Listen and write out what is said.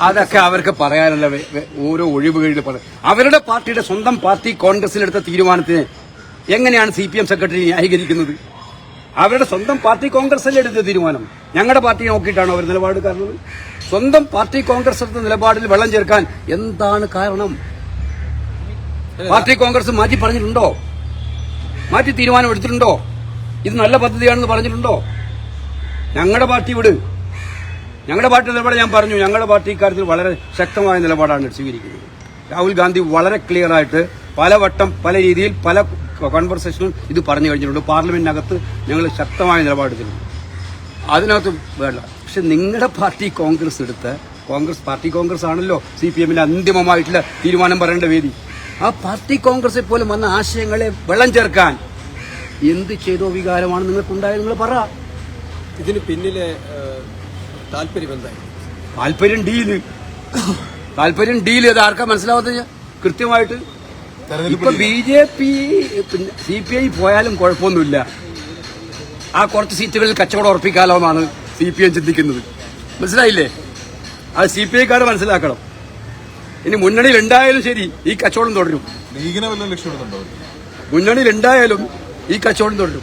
അതൊക്കെ അവർക്ക് പറയാനുള്ള ഓരോ ഒഴിവുകളിൽ പറ- അവരുടെ പാർട്ടിയുടെ സ്വന്തം പാർട്ടി കോൺഗ്രസിലെടുത്ത തീരുമാനത്തിന് എങ്ങനെയാണ് സി പി എം സെക്രട്ടറി ന്യായീകരിക്കുന്നത്? അവരുടെ സ്വന്തം പാർട്ടി കോൺഗ്രസല്ലേ എടുത്ത തീരുമാനം? ഞങ്ങളുടെ പാർട്ടി നോക്കിയിട്ടാണ് അവർ നിലപാട് കാരണം സ്വന്തം പാർട്ടി കോൺഗ്രസ് എടുത്ത നിലപാടിൽ വെള്ളം ചേർക്കാൻ എന്താണ് കാരണം? പാർട്ടി കോൺഗ്രസ് മാറ്റി പറഞ്ഞിട്ടുണ്ടോ? മാറ്റി തീരുമാനം എടുത്തിട്ടുണ്ടോ? ഇത് നല്ല പദ്ധതിയാണെന്ന് പറഞ്ഞിട്ടുണ്ടോ? ഞങ്ങളുടെ പാർട്ടി വിട്. ഞങ്ങളുടെ പാർട്ടി നിലപാട് ഞാൻ പറഞ്ഞു. ഞങ്ങളുടെ പാർട്ടി ഇക്കാര്യത്തിൽ വളരെ ശക്തമായ നിലപാടാണ് സ്വീകരിക്കുന്നത്. രാഹുൽ ഗാന്ധി വളരെ ക്ലിയർ ആയിട്ട് പലവട്ടം പല രീതിയിൽ പല കോൺവെർസേഷനും ഇത് പറഞ്ഞു കഴിഞ്ഞിട്ടുണ്ട്. പാർലമെന്റിനകത്ത് ഞങ്ങൾ ശക്തമായ നിലപാടെടുത്തിട്ടുണ്ട് അതിനകത്ത് വേണ്ട. പക്ഷെ നിങ്ങളുടെ പാർട്ടി കോൺഗ്രസ് എടുത്ത് കോൺഗ്രസ് പാർട്ടി കോൺഗ്രസ് ആണല്ലോ സി പി എമ്മിന്റെ അന്തിമമായിട്ടുള്ള തീരുമാനം പറയേണ്ട വേദി. ആ പാർട്ടി കോൺഗ്രസിൽ പോലും വന്ന ആശയങ്ങളെ വെള്ളം ചേർക്കാൻ എന്ത് ചെയ്തോ വികാരമാണ് നിങ്ങൾക്കുണ്ടായത്. നിങ്ങൾ പറ. ഇതിന് പിന്നിലെ താല്പര്യം എന്തായി താല്പര്യം ഡീൽ താല്പര്യം ഡീൽ അത് ആർക്കാ മനസ്സിലാവാത്ത കൃത്യമായിട്ട് ഇപ്പൊ B J P C P I പോയാലും കുഴപ്പമൊന്നുമില്ല. ആ കുറച്ച് സീറ്റുകളിൽ കച്ചവടം ഉറപ്പിക്കാലോ എന്നാണ് സി പി എം ചിന്തിക്കുന്നത്. മനസ്സിലായില്ലേ? അത് സി പി ഐക്കാർ മനസ്സിലാക്കണം. ഇനി മുന്നണിയിൽ ഉണ്ടായാലും ശരി ഈ കച്ചവടം തുടരും? മുന്നണിയിൽ ഉണ്ടായാലും ഈ കച്ചവടം തുടരും.